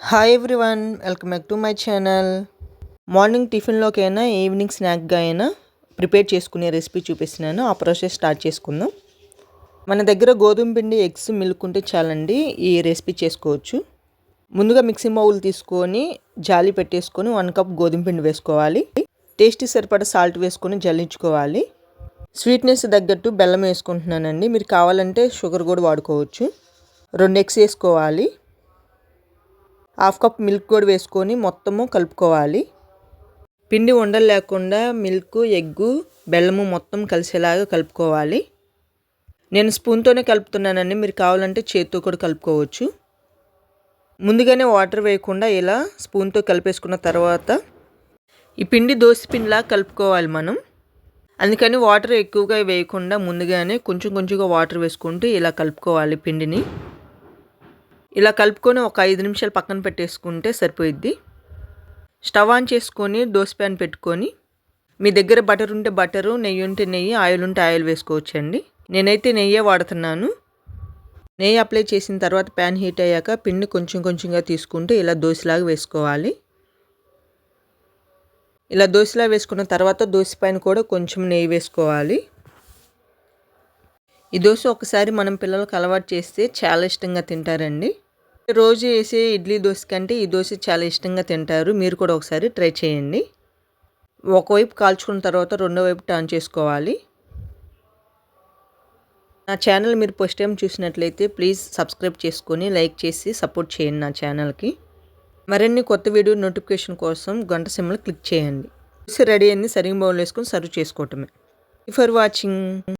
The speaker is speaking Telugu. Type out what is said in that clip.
Hi everyone welcome back to my channel morning టిఫిన్లోకి అయినా ఈవినింగ్ స్నాక్గా అయినా ప్రిపేర్ చేసుకునే రెసిపీ చూపిస్తున్నాను. ఆ ప్రాసెస్ స్టార్ట్ చేసుకుందాం. మన దగ్గర గోధుమ పిండి ఎగ్స్ మిల్క్ ఉంటే చాలండి ఈ రెసిపీ చేసుకోవచ్చు. ముందుగా మిక్సీ బౌల్ తీసుకొని జాలి పెట్టేసుకొని వన్ కప్ గోధుమ పిండి వేసుకోవాలి. టేస్టీ సరిపడ సాల్ట్ వేసుకొని జల్లించుకోవాలి. స్వీట్నెస్ తగ్గట్టు బెల్లం వేసుకుంటున్నానండి. మీరు కావాలంటే షుగర్ కూడా వాడుకోవచ్చు. రెండు ఎగ్స్ వేసుకోవాలి. హాఫ్ కప్ మిల్క్ కూడా వేసుకొని మొత్తము కలుపుకోవాలి. పిండి ఉండలు లేకుండా మిల్క్ ఎగ్గు బెల్లము మొత్తం కలిసేలాగా కలుపుకోవాలి. నేను స్పూన్తోనే కలుపుతున్నానండి. మీరు కావాలంటే చేతితో కూడా కలుపుకోవచ్చు. ముందుగానే వాటర్ వేయకుండా ఇలా స్పూన్తో కలిపేసుకున్న తర్వాత ఈ పిండి దోశ పిండిలా కలుపుకోవాలి మనం. అందుకని వాటర్ ఎక్కువగా వేయకుండా ముందుగానే కొంచెం కొంచెంగా వాటర్ వేసుకుంటూ ఇలా కలుపుకోవాలి పిండిని. ఇలా కలుపుకొని ఒక ఐదు నిమిషాలు పక్కన పెట్టేసుకుంటే సరిపోయిద్ది. స్టవ్ ఆన్ చేసుకొని దోశ ప్యాన్ పెట్టుకొని మీ దగ్గర బటర్ ఉంటే బటరు నెయ్యి ఉంటే నెయ్యి ఆయిల్ ఉంటే ఆయిల్ వేసుకోవచ్చండి. నేనైతే నెయ్యే వాడుతున్నాను. నెయ్యి అప్లై చేసిన తర్వాత ప్యాన్ హీట్ అయ్యాక పిండి కొంచెం కొంచెంగా తీసుకుంటూ ఇలా దోశలాగా వేసుకోవాలి. ఇలా దోశలా వేసుకున్న తర్వాత దోశ పైన కూడా కొంచెం నెయ్యి వేసుకోవాలి. ఈ దోశ ఒకసారి మనం పిల్లలకు అలవాటు చేస్తే చాలా ఇష్టంగా తింటారండి. రోజు వేసే ఇడ్లీ దోశ కంటే ఈ దోశ చాలా ఇష్టంగా తింటారు. మీరు కూడా ఒకసారి ట్రై చేయండి. ఒకవైపు కాల్చుకున్న తర్వాత రెండో వైపు టర్న్ చేసుకోవాలి. నా ఛానల్ మీరు ఫస్ట్ టైం చూసినట్లయితే ప్లీజ్ సబ్స్క్రైబ్ చేసుకొని లైక్ చేసి సపోర్ట్ చేయండి నా ఛానల్కి. మరిన్ని కొత్త వీడియో నోటిఫికేషన్ కోసం గంట సిమ్లో క్లిక్ చేయండి. రెడీ అయింది. సరిగ్గా బౌల్ వేసుకొని సర్వ్ చేసుకోవటమే. For watching